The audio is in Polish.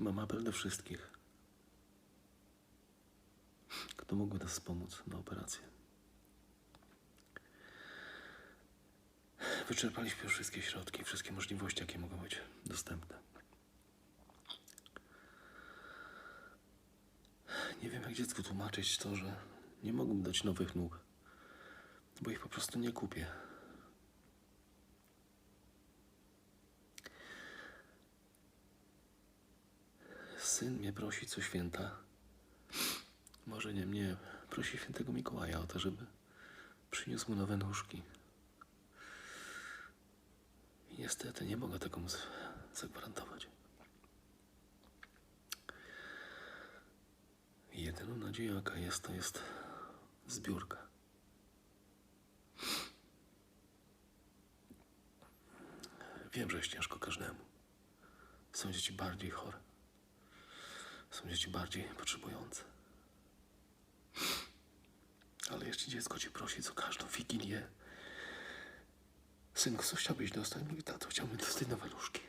Mam apel do wszystkich. Kto mógłby nas wspomóc na operację? Wyczerpaliśmy wszystkie środki, wszystkie możliwości, jakie mogą być dostępne. Nie wiem, jak dziecku tłumaczyć to, że nie mogę mu dać nowych nóg, bo ich po prostu nie kupię. Syn mnie prosi co święta. Może nie mnie, prosi świętego Mikołaja o to, żeby przyniósł mu nowe nóżki. I niestety nie mogę tego mu zagwarantować. Jedyną nadzieją, jaka jest, to jest zbiórka. Wiem, że jest ciężko każdemu. Są dzieci bardziej chore. Są dzieci bardziej potrzebujące. Ale jeśli dziecko cię prosi co każdą wigilię, synku, co chciałbyś dostać? Mówi, tato, chciałbym dostać nowe nóżki.